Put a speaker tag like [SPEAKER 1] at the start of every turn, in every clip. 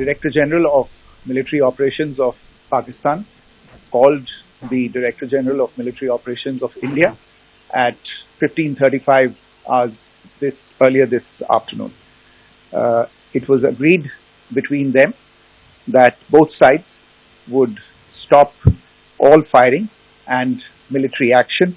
[SPEAKER 1] Director General of Military Operations of Pakistan called the Director General of Military Operations of India at 15:35 hours this earlier this afternoon. Uh, it was agreed between them that both sides would stop all firing and military action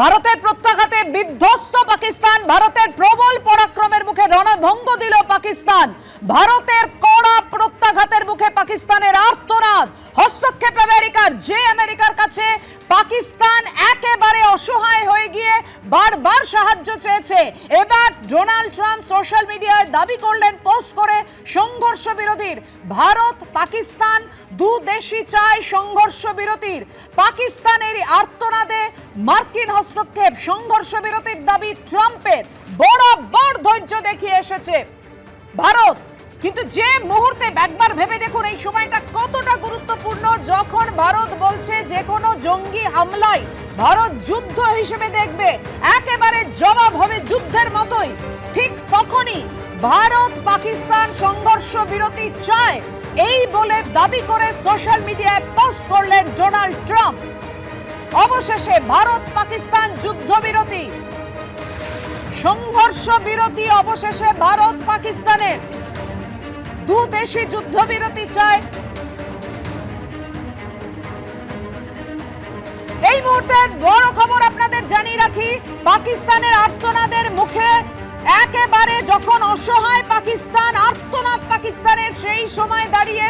[SPEAKER 2] ভারতের প্রত্যাঘাতে বিধ্বস্ত পাকিস্তান, ভারতের প্রবল পরাক্রমের মুখে রণভঙ্গ দিল পাকিস্তান। ভারতের কড়া প্রত্যাঘাতের মুখে পাকিস্তানের আর্তনাদ। হস্তক্ষেপ আমেরিকার, যে আমেরিকার কাছে পাকিস্তান একেবারে অসহায় হয়ে গিয়ে বারবার সাহায্য চেয়েছে। এবার ডোনাল্ড ট্রাম্প সোশ্যাল মিডিয়ায় দাবি করলেন, পোস্ট করে সংঘর্ষ বিরোধীর ভারত, পাকিস্তান, দু দেশই চায় সংঘর্ষ বিরতির পাকিস্তানের আর্তনাদে মার্কিন হস্তক্ষেপ সংঘর্ষ বিরতির দাবি ট্রাম্পের। বরাবর ধৈর্য দেখিয়ে এসেছে ভারত। কিন্তু যে মুহূর্তে একবার ভেবে দেখুন, এই সময়টা কতটা গুরুত্বপূর্ণ, যখন ভারত বলছে যে কোনো জঙ্গি হামলায় ভারত যুদ্ধ হিসেবে দেখবে। একেবারে জবাব হবে যুদ্ধের মতোই। ঠিক তখনই ভারত পাকিস্তান সংঘর্ষ বিরতি চায়। এই বলে দাবি করে সোশ্যাল মিডিয়ায় পোস্ট করলেন ডোনাল্ড ট্রাম্প। অবশেষে ভারত পাকিস্তান যুদ্ধবিরতি সংঘর্ষ বিরতি অবশেষে ভারত পাকিস্তানের। দু দেশই যুদ্ধবিরতি চায়। এই মুহূর্তের বড় খবর আপনাদের জানিয়ে রাখি, পাকিস্তানের আর্তনাদের মুখে একেবারে যখন অসহায় পাকিস্তান, আর্তনাদ পাকিস্তানের সেই সময় দাঁড়িয়ে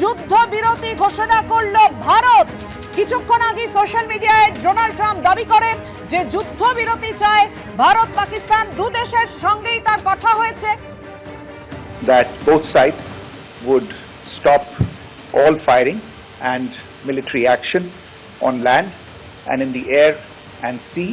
[SPEAKER 2] যুদ্ধবিরতি ঘোষণা করল ভারত। কিছুক্ষণ আগে সোশ্যাল মিডিয়ায় ডোনাল্ড ট্রাম্প দাবি করেন যে যুদ্ধ বিরতি চায় ভারত, পাকিস্তান দু দেশের সঙ্গেই তার কথা হয়েছে।
[SPEAKER 1] That both sides would stop all firing and military action on land and in the air and sea.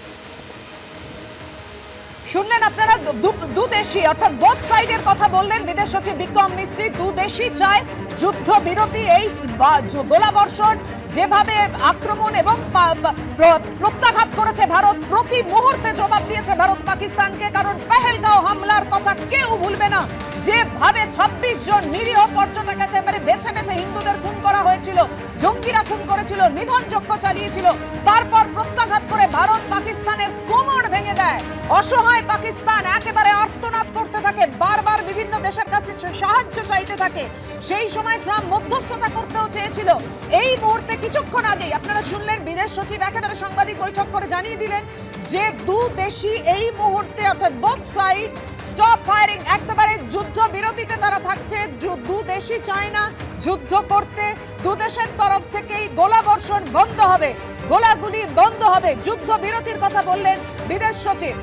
[SPEAKER 2] শুনলেন আপনারা, দু- দু অর্থাৎ বোথ সাইডের কথা বললেন বিদেশ সচিব বিক্রম মিশ্রি দু দেশই চায় যুদ্ধ বিরতি এই গোলাবর্ষণ, যেভাবে আক্রমণ এবং প্রত্যাঘাত করেছে ভারত, প্রতি মুহূর্তে জবাব দিয়েছে ভারত পাকিস্তানকে, কারণ পেহেলগাঁও হামলার কথা কেউ ভুলবে না। যেভাবে ছাব্বিশ জন নিরীহ পর্যটক একেবারে বেছে বেছে হিন্দুদের খুন করা হয়েছিল, জঙ্গিরা খুন করেছিল নিধন যজ্ঞ চালিয়েছিল, তারপর প্রত্যাঘাত করে চাইতে থাকে। সেই সময় ট্রাম্প মধ্যস্থতা করতেও চেয়েছিল। এই মুহূর্তে কিছুক্ষণ আগেই আপনারা শুনলেন বিদেশ সচিব, একেবারে সাংবাদিক বৈঠক করে জানিয়ে দিলেন যে দু দেশই এই মুহূর্তে অর্থাৎ বোথ সাইড স্টপ ফায়ারিং একেবারে যুদ্ধ বিরতিতে তারা থাকছে। দু দেশই চায় না যুদ্ধ করতে। দু দেশের তরফ থেকেই গোলাবর্ষণ বন্ধ হবে। গোলাগুলি বন্ধ হবে। যুদ্ধ বিরতির কথা বললেন বিদেশ সচিব।